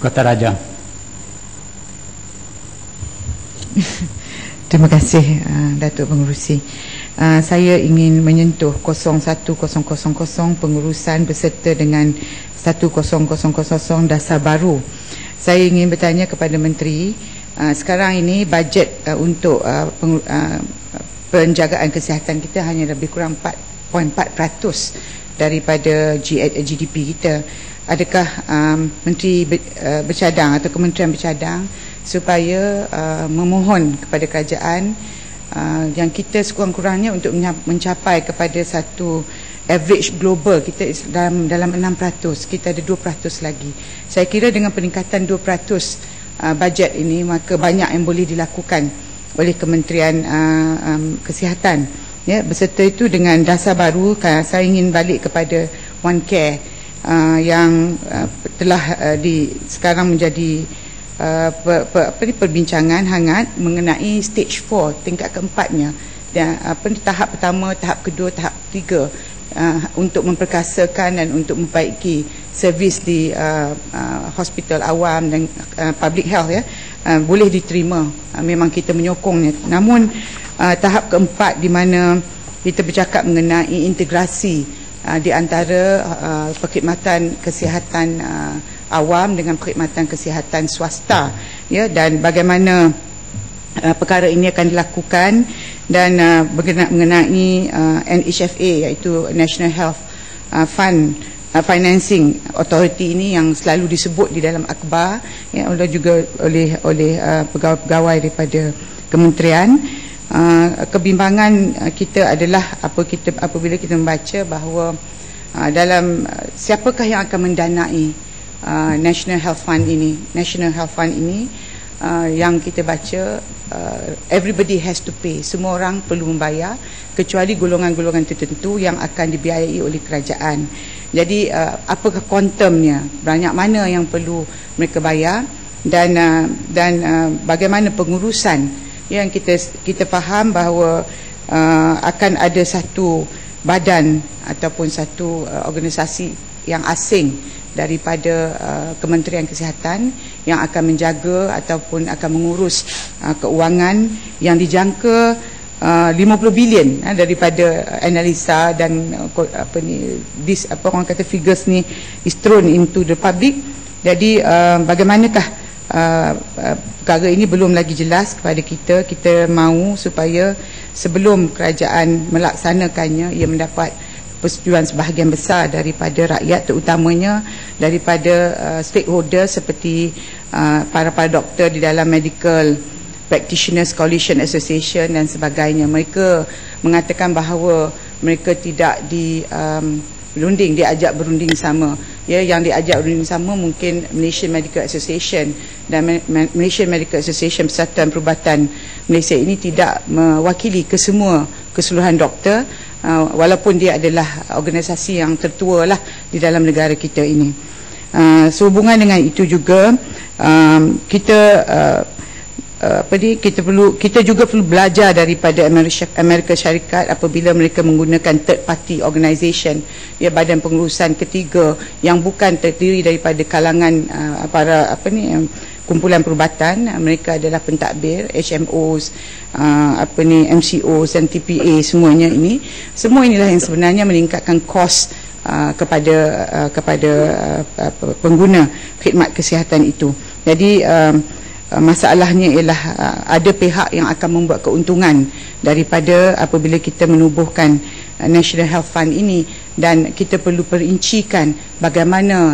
Kota Raja. Terima kasih uh, Datuk Pengurusi. Uh, saya ingin menyentuh 01000 pengurusan beserta dengan 10000 dasar baru. Saya ingin bertanya kepada Menteri, uh, sekarang ini bajet uh, untuk uh, peng, uh, penjagaan kesihatan kita hanya lebih kurang 4.4% daripada GDP kita. Adakah um, Menteri uh, bercadang atau Kementerian bercadang supaya uh, memohon kepada kerajaan uh, yang kita sekurang-kurangnya untuk mencapai kepada satu average global kita dalam dalam 6% kita ada 2% lagi saya kira dengan peningkatan 2% uh, bajet ini maka banyak yang boleh dilakukan oleh Kementerian uh, um, Kesihatan ya beserta itu dengan dasar baru saya ingin balik kepada one care uh, yang uh, telah uh, di sekarang menjadi Uh, per, per, apa ni perbincangan hangat mengenai stage 4 tingkat keempatnya dan apa ni tahap pertama, tahap kedua, tahap ketiga uh, untuk memperkasakan dan untuk memperbaiki servis di uh, uh, hospital awam dan uh, public health ya. Uh, boleh diterima. Uh, memang kita menyokongnya. Namun uh, tahap keempat di mana kita bercakap mengenai integrasi uh, di antara uh, perkhidmatan kesihatan uh, awam dengan perkhidmatan kesihatan swasta ya dan bagaimana uh, perkara ini akan dilakukan dan uh, mengenai uh, NHFA iaitu National Health uh, Fund uh, Financing Authority ini yang selalu disebut di dalam akhbar ya oleh juga oleh oleh uh, pegawai-pegawai daripada kementerian. Uh, kebimbangan uh, kita adalah apa kita apabila kita membaca bahawa uh, dalam uh, siapakah yang akan mendanai uh, National Health Fund ini National Health Fund ini uh, yang kita baca uh, everybody has to pay. Semua orang perlu membayar kecuali golongan-golongan tertentu yang akan dibiayai oleh kerajaan. Jadi uh, apakah kuantumnya banyak mana yang perlu mereka bayar? Dan uh, dan uh, bagaimana pengurusan? Yang kita kita faham bahawa uh, akan ada satu badan ataupun satu uh, organisasi yang asing daripada uh, Kementerian Kesihatan yang akan menjaga ataupun akan mengurus uh, keuangan yang dijangka uh, 50 bilion uh, daripada analisa dan uh, apa ni this apa orang kata figures ni is thrown into the public. Jadi uh, bagaimanakah uh, uh, perkara ini belum lagi jelas kepada kita. Kita mahu supaya sebelum kerajaan melaksanakannya ia mendapat persetujuan sebahagian besar daripada rakyat terutamanya daripada uh, stakeholder seperti uh, para-para doktor di dalam medical practitioners coalition association dan sebagainya. Mereka mengatakan bahawa mereka tidak di um, berunding diajak berunding sama ya yang diajak berunding sama mungkin Malaysian Medical Association dan Malaysian Medical Association Persatuan Perubatan Malaysia ini tidak mewakili kesemua keseluruhan doktor uh, walaupun dia adalah organisasi yang tertua lah di dalam negara kita ini. Uh, sehubungan dengan itu juga um, kita uh, uh, apa ni kita perlu kita juga perlu belajar daripada Amerika, Amerika Syarikat apabila mereka menggunakan third party organisation ya badan pengurusan ketiga yang bukan terdiri daripada kalangan uh, para apa ni uh, kumpulan perubatan. Mereka adalah pentadbir HMOs uh, apa ni MCOs dan TPA semuanya ini. Semua inilah yang sebenarnya meningkatkan kos uh, kepada uh, kepada uh, pengguna khidmat kesihatan itu. Jadi uh, masalahnya ialah uh, ada pihak yang akan membuat keuntungan daripada apabila kita menubuhkan uh, National Health Fund ini. Dan kita perlu perincikan bagaimana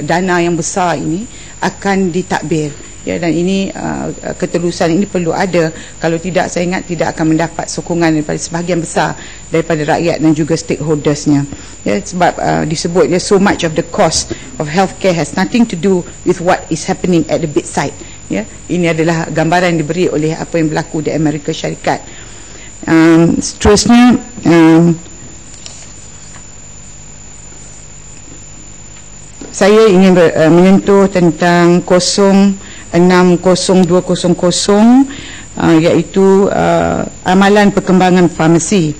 dana yang besar ini akan ditakbir ya dan ini uh, ketelusan ini perlu ada. Kalau tidak saya ingat tidak akan mendapat sokongan daripada sebahagian besar daripada rakyat dan juga stakeholdersnya. Ya sebab uh, disebut ya so much of the cost of healthcare has nothing to do with what is happening at the bedside. Ya ini adalah gambaran yang diberi oleh apa yang berlaku di Amerika Syarikat. Um, seterusnya um, saya ingin ber, uh, menyentuh tentang 060200 uh, iaitu uh, amalan perkembangan farmasi.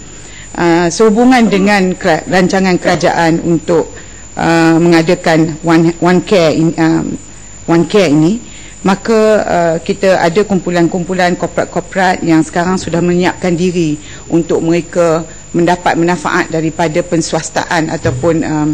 Uh, sehubungan dengan rancangan kerajaan untuk uh, mengadakan one, one care in, um, One Care ini maka uh, kita ada kumpulan-kumpulan korporat-korporat yang sekarang sudah menyiapkan diri untuk mereka mendapat manfaat daripada penswastaan ataupun um,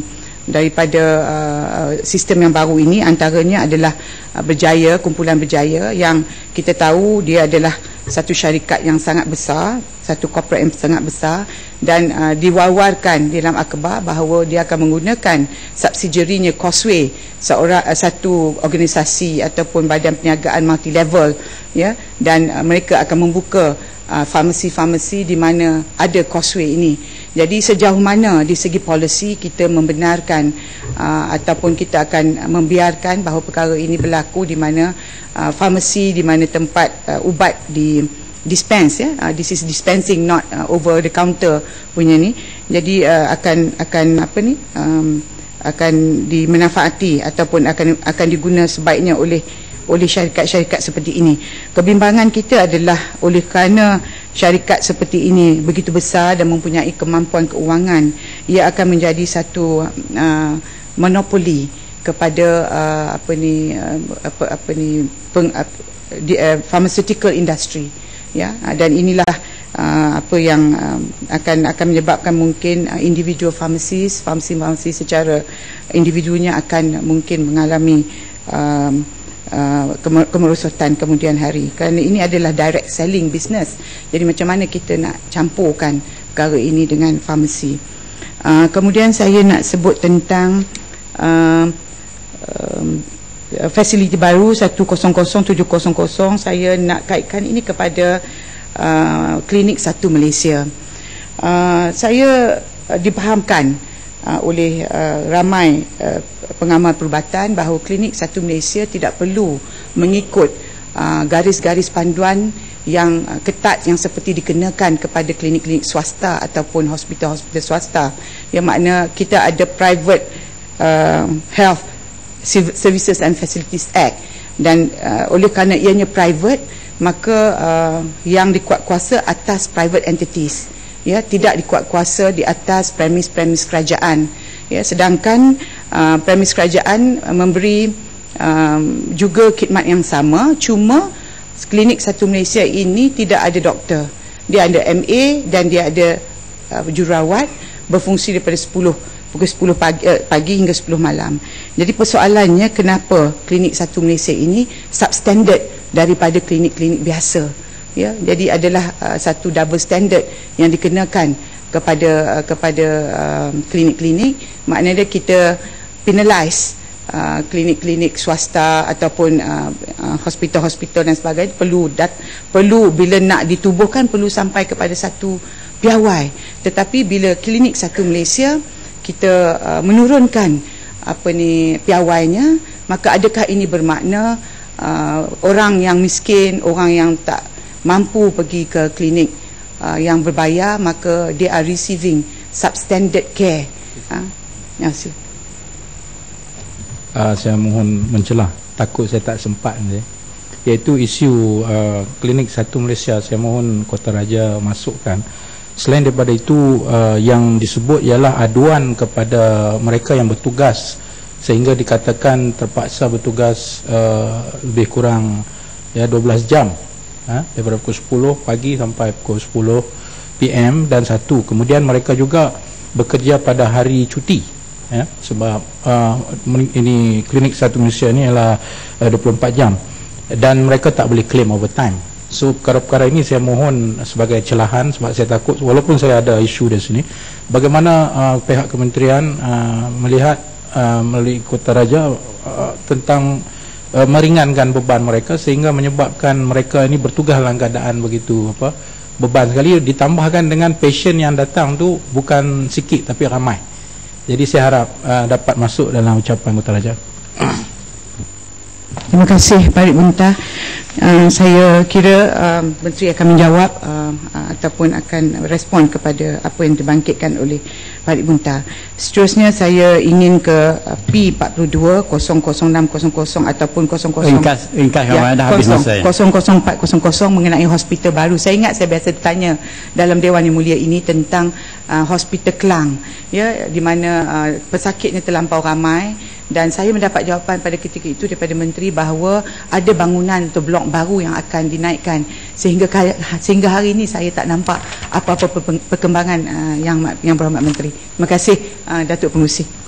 daripada uh, sistem yang baru ini antaranya adalah uh, Berjaya kumpulan Berjaya yang kita tahu dia adalah satu syarikat yang sangat besar satu corporate yang sangat besar dan uh, diwawarkan dalam akhbar bahawa dia akan menggunakan subsidiarinya Causeway seorang uh, satu organisasi ataupun badan perniagaan multi level ya. Dan uh, mereka akan membuka uh, farmasi-farmasi di mana ada Causeway ini. Jadi sejauh mana di segi polisi kita membenarkan uh, ataupun kita akan membiarkan bahawa perkara ini berlaku di mana uh, farmasi di mana tempat uh, ubat di dispense ya. Uh, this is dispensing not uh, over the counter punya ni. Jadi uh, akan akan apa ni um, akan dimanfaati ataupun akan akan diguna sebaiknya oleh oleh syarikat-syarikat seperti ini. Kebimbangan kita adalah oleh kerana syarikat seperti ini begitu besar dan mempunyai kemampuan keuangan ia akan menjadi satu uh, monopoli kepada uh, apa ni uh, apa apa ni peng, uh, di, uh, pharmaceutical industry. Ya uh, dan inilah uh, apa yang uh, akan akan menyebabkan mungkin uh, individual pharmacies farmasi-farmasi secara individunya akan mungkin mengalami um, uh, kemerosotan kemudian hari. Kerana ini adalah direct selling business. Jadi macam mana kita nak campurkan perkara ini dengan farmasi uh, kemudian saya nak sebut tentang uh, um, fasiliti baru 100700 saya nak kaitkan ini kepada uh, klinik satu Malaysia. Uh, saya uh, dipahamkan uh, oleh uh, ramai uh, pengamal perubatan bahawa klinik satu Malaysia tidak perlu mengikut uh, garis-garis uh, panduan yang uh, ketat yang seperti dikenakan kepada klinik-klinik swasta ataupun hospital-hospital swasta. Yang makna kita ada private uh, health Services and Facilities Act. Dan uh, oleh kerana ianya private maka uh, yang dikuat kuasa atas private entities. Ya tidak dikuat kuasa di atas premis-premis kerajaan. Ya sedangkan uh, premis kerajaan memberi um, juga khidmat yang sama. Cuma klinik satu Malaysia ini tidak ada doktor. Dia ada MA dan dia ada uh, jururawat berfungsi daripada 10 pukul 10 pagi, eh, pagi hingga 10 malam. Jadi persoalannya kenapa klinik satu Malaysia ini substandard daripada klinik-klinik biasa. Ya, jadi adalah uh, satu double standard yang dikenakan kepada uh, kepada uh, klinik-klinik. Maknanya kita penalize uh, klinik-klinik swasta ataupun uh, uh, hospital-hospital dan sebagainya perlu dat, perlu bila nak ditubuhkan perlu sampai kepada satu piawai. Tetapi bila klinik satu Malaysia kita uh, menurunkan apa ni piawainya maka adakah ini bermakna uh, orang yang miskin orang yang tak mampu pergi ke klinik uh, yang berbayar maka they are receiving substandard care. Ha? Ya si uh, saya mohon mencelah. Takut saya tak sempat ni. Iaitu isu uh, klinik satu Malaysia saya mohon Kota Raja masukkan Selain daripada itu uh, yang disebut ialah aduan kepada mereka yang bertugas. Sehingga dikatakan terpaksa bertugas uh, lebih kurang ya 12 jam. Ha, daripada pukul 10 pagi sampai pukul 10 PM dan satu. Kemudian mereka juga bekerja pada hari cuti ya, sebab uh, ini klinik satu Malaysia ni ialah uh, 24 jam. Dan mereka tak boleh claim overtime So perkara-perkara ini saya mohon sebagai celahan sebab saya takut walaupun saya ada isu di sini bagaimana uh, pihak kementerian uh, melihat uh, melalui Kota Raja uh, tentang uh, meringankan beban mereka sehingga menyebabkan mereka ini bertugas dalam keadaan begitu apa beban sekali ditambahkan dengan pasien yang datang tu bukan sikit tapi ramai. Jadi saya harap uh, dapat masuk dalam ucapan Kota Raja. Terima kasih Pak Muntah. Uh, saya kira uh, Menteri akan menjawab uh, uh, ataupun akan respon kepada apa yang dibangkitkan oleh Farid Bunta. Seterusnya saya ingin ke uh, P42 00600 ataupun 00 ringkas ringkas ya, dah habis masa ya. 00400 mengenai hospital baru. Saya ingat saya biasa bertanya dalam Dewan Yang Mulia ini tentang uh, hospital Kelang ya di mana uh, pesakitnya terlampau ramai dan saya mendapat jawapan pada ketika itu daripada menteri bahawa ada bangunan atau blok baru yang akan dinaikkan sehingga sehingga hari ini saya tak nampak apa-apa perkembangan uh, yang yang berhormat menteri. Terima kasih uh, Datuk Pengurusi.